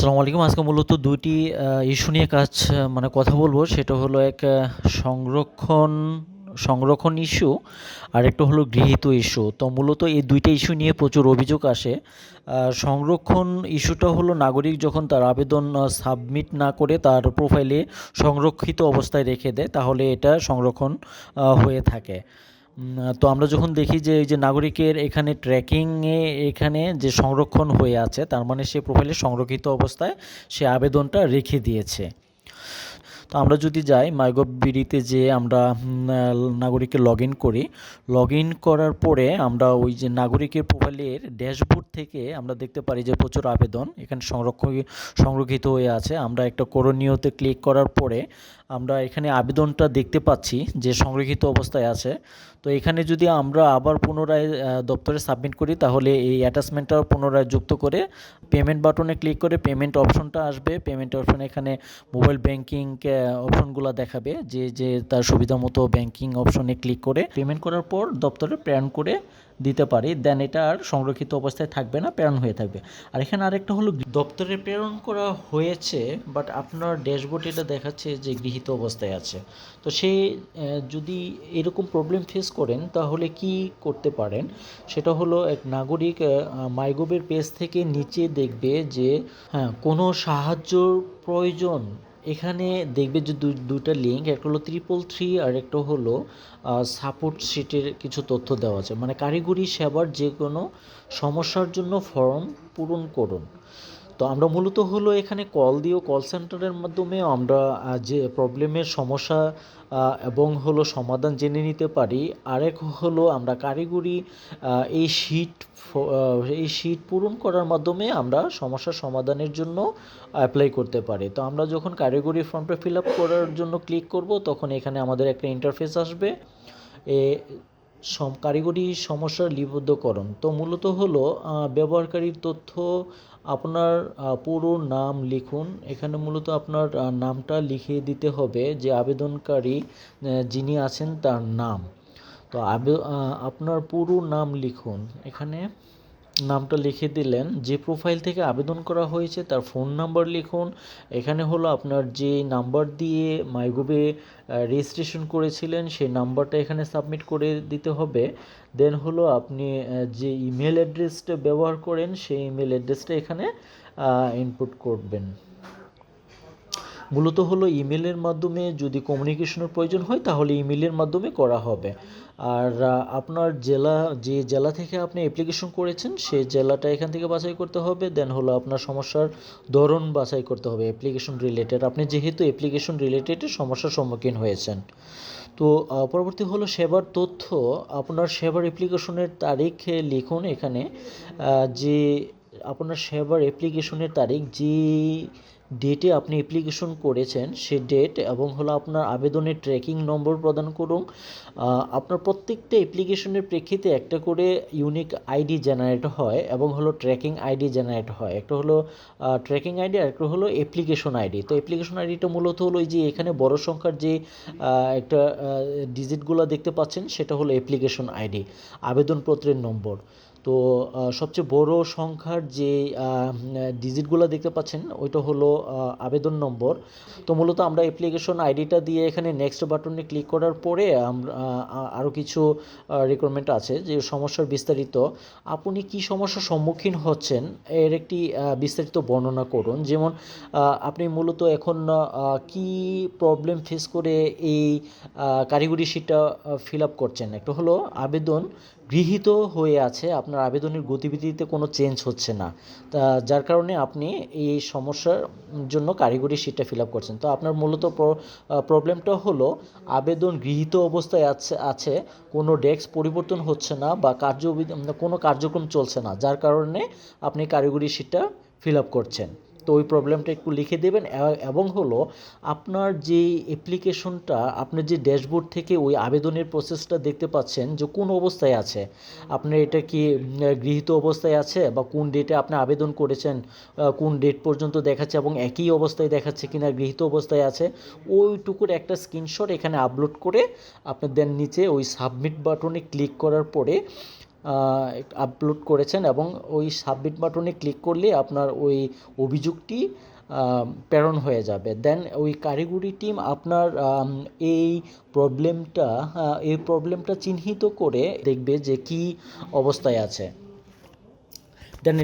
আসসালামু আলাইকুম। আজকে মূলত দুইটি ইস্যু নিয়ে কাজ মানে কথা বলব। সেটা হলো এক সংরক্ষণ সংরক্ষণ ইস্যু আর একটা হলো গৃহীত ইস্যু তো মূলত এই দুইটা ইস্যু নিয়ে প্রচুর অভিযোগ আসে। সংরক্ষণ ইস্যুটা হলো নাগরিক যখন তার আবেদন সাবমিট না করে তার প্রোফাইলে সংরক্ষিত অবস্থায় রেখে দেয়, তাহলে এটা সংরক্ষণ হয়ে থাকে। তো আমরা যখন দেখি যে এই যে নাগরিকের এখানে ট্র্যাকিংয়ে এখানে যে সংরক্ষণ হয়ে আছে, তার মানে সে প্রোফাইলে সংরক্ষিত অবস্থায় সে আবেদনটা রেখে দিয়েছে। তো আমরা যদি যাই মাইগভ বিডিতে যে আমরা নাগরিকের লগ ইন করি লগ ইন করার পরে আমরা ওই যে নাগরিকের প্রোফাইলের ড্যাশবোর্ড থেকে আমরা দেখতে পারি যে প্রচুর আবেদন, এখানে সংরক্ষণ সংরক্ষিত হয়ে আছে। আমরা একটা করণীয়তে ক্লিক করার পরে আমরা এখানে আবেদনটা দেখতে পাচ্ছি যে সংরক্ষিত অবস্থায় আছে। তো এখানে যদি আমরা আবার পুনরায় দপ্তরে সাবমিট করি, তাহলে এই অ্যাটাচমেন্টটা পুনরায় যুক্ত করে পেমেন্ট বাটনে ক্লিক করে পেমেন্ট অপশনটা আসবে। পেমেন্ট অপশন এখানে মোবাইল ব্যাংকিং অপশনগুলো দেখাবে যে যে তার সুবিধা মতো ব্যাংকিং অপশনে ক্লিক করে পেমেন্ট করার পর দপ্তরে প্রেরণ করে দিতে পারি দেন এটা আর সংরক্ষিত অবস্থায় থাকবে না, প্রেরণ হয়ে থাকবে। আর এখানে আরেকটা হলো দপ্তরে প্রেরণ করা হয়েছে বাট আপনার ড্যাশবোর্ড এটা দেখাচ্ছে যে গৃহীত অবস্থায় আছে। তো সে যদি এরকম প্রবলেম ফেস করেন, তাহলে কি করতে পারেন? সেটা হলো এক নাগরিক মাইগোবের পেজ থেকে নিচে দেখবে যে হ্যাঁ কোনো সাহায্যর প্রয়োজন এখানে দেখবে যে দুইটা লিঙ্ক একটা হলো ত্রিপল থ্রি আর একটা হলো সাপোর্ট সিটের কিছু তথ্য দেওয়া আছে। মানে কারিগরি সেবার যে কোনো সমস্যার জন্য ফর্ম পূরণ করুন। তো আমরা মূলত হলো এখানে কল দিয়েও কল সেন্টারের মাধ্যমে আমরা যে প্রবলেমের সমস্যা এবং হলো সমাধান জেনে নিতে পারি। আরেক হলো আমরা কারিগরি এই শীট এই শীট পূরণ করার মাধ্যমে আমরা সমস্যার সমাধানের জন্য অ্যাপ্লাই করতে পারি। তো আমরা যখন কারিগরি ফর্মটা ফিল আপ করার জন্য ক্লিক করব, তখন এখানে আমাদের একটা ইন্টারফেস আসবে। এ কারিগরি সমস্যার লিপিবদ্ধকরণ। তো মূলত হলো ব্যবহারকারীর তথ্য আপনার পুরো নাম লিখুন। এখানে মূলত আপনার নামটা লিখে দিতে হবে যে আবেদনকারী যিনি আছেন তার নাম। তো আপনার পুরো নাম লিখুন। এখানে নামটা লিখে দিলেন। যে প্রোফাইল থেকে আবেদন করা হয়েছে তার ফোন নাম্বার লিখুন। এখানে হলো আপনার যে নাম্বার দিয়ে মাইগোবে রেজিস্ট্রেশন করেছিলেন সেই নাম্বারটা এখানে সাবমিট করে দিতে হবে। দেন হলো আপনি যে ইমেল অ্যাড্রেসটা ব্যবহার করেন সেই ইমেল অ্যাড্রেসটা এখানে ইনপুট করবেন। মূলত হলো ইমেলের মাধ্যমে যদি কমিউনিকেশনের প্রয়োজন হয়, তাহলে ইমেলের মাধ্যমে করা হবে। আর আপনার জেলা, যে জেলা থেকে আপনি অ্যাপ্লিকেশন করেছেন সেই জেলাটা এখান থেকে বাছাই করতে হবে। দেন হলো আপনার সমস্যার ধরন বাছাই করতে হবে অ্যাপ্লিকেশন রিলেটেড আপনি যেহেতু অ্যাপ্লিকেশন রিলেটেড সমস্যার সম্মুখীন হয়েছেন। তো পরবর্তী হলো সেবার তথ্য। আপনার সেবার অ্যাপ্লিকেশনের তারিখ লিখুন এখানে যে আপনার সেবার অ্যাপ্লিকেশনের তারিখ, যে ডেটে আপনি অ্যাপ্লিকেশন করেছেন, সে ডেট এবং হলো আপনার আবেদনের ট্র্যাকিং নম্বর প্রদান করুন। আপনার প্রত্যেকটা অ্যাপ্লিকেশনের প্রেক্ষিতে একটা করে ইউনিক আইডি জেনারেট হয় এবং হলো ট্র্যাকিং আইডি জেনারেট হয়। একটা হলো ট্র্যাকিং আইডি আর একটা হলো অ্যাপ্লিকেশন আইডি তো অ্যাপ্লিকেশন আইডিটা মূলত হলো যে এখানে বড় সংখ্যার যে একটা ডিজিটগুলো দেখতে পাচ্ছেন, সেটা হলো অ্যাপ্লিকেশন আইডি আবেদনপত্রের নম্বর। তো সবচেয়ে বড় সংখ্যার যে ডিজিটগুলো দেখতে পাচ্ছেন, ওইটা হলো আবেদন নম্বর। তো মূলত আমরা অ্যাপ্লিকেশন আইডিটা দিয়ে এখানে নেক্সট বাটনে ক্লিক করার পরে আরও কিছু রিকোয়ারমেন্ট আছে যে সমস্যার বিস্তারিত। আপনি কি সমস্যার সম্মুখীন হচ্ছেন? এর একটি বিস্তারিত বর্ণনা করুন। যেমন আপনি মূলত এখন কি প্রবলেম ফেস করে এই কারিগরি শিটটা ফিল আপ করছেন? একটা হলো আবেদন গৃহীত হয়ে আছে, আপনার আবেদনের গতিবিধিতে কোনো চেঞ্জ হচ্ছে না। তা, যার কারণে আপনি এই সমস্যার জন্য কারিগরি শিটটা ফিল আপ করছেন। তো আপনার মূলত প্রবলেমটা হলো আবেদন গৃহীত অবস্থায় আছে আছে, কোনো ডেস্ক পরিবর্তন হচ্ছে না বা কার্য কোনো কার্যক্রম চলছে না, যার কারণে আপনি কারিগরি শিটটা ফিল আপ করছেন। তো ওই প্রবলেমটা একটু লিখে দেবেন। এবং হলো আপনার যে অ্যাপ্লিকেশনটা আপনার যে ড্যাশবোর্ড থেকে ওই আবেদনের প্রসেসটা দেখতে পাচ্ছেন যে কোন অবস্থায় আছে। আপনার এটা কি গৃহীত অবস্থায় আছে বা কোন ডেটে আপনি আবেদন করেছেন কোন ডেট পর্যন্ত দেখাচ্ছে এবং একই অবস্থায় দেখাচ্ছে কিনা, গৃহীত অবস্থায় আছে, ওইটুকুর একটা স্ক্রিনশট এখানে আপলোড করে আপনি দেন নিচে ওই সাবমিট বাটনে ক্লিক করার পরে আপলোড করেছেন এবং ওই সাবমিট বাটনে ক্লিক করলে আপনার ওই অভিযোগটি প্রেরণ হয়ে যাবে। দেন ওই কারিগরি টিম আপনার এই প্রবলেমটা এই প্রবলেমটা চিহ্নিত করে দেখবে যে কি অবস্থায় আছে। দেন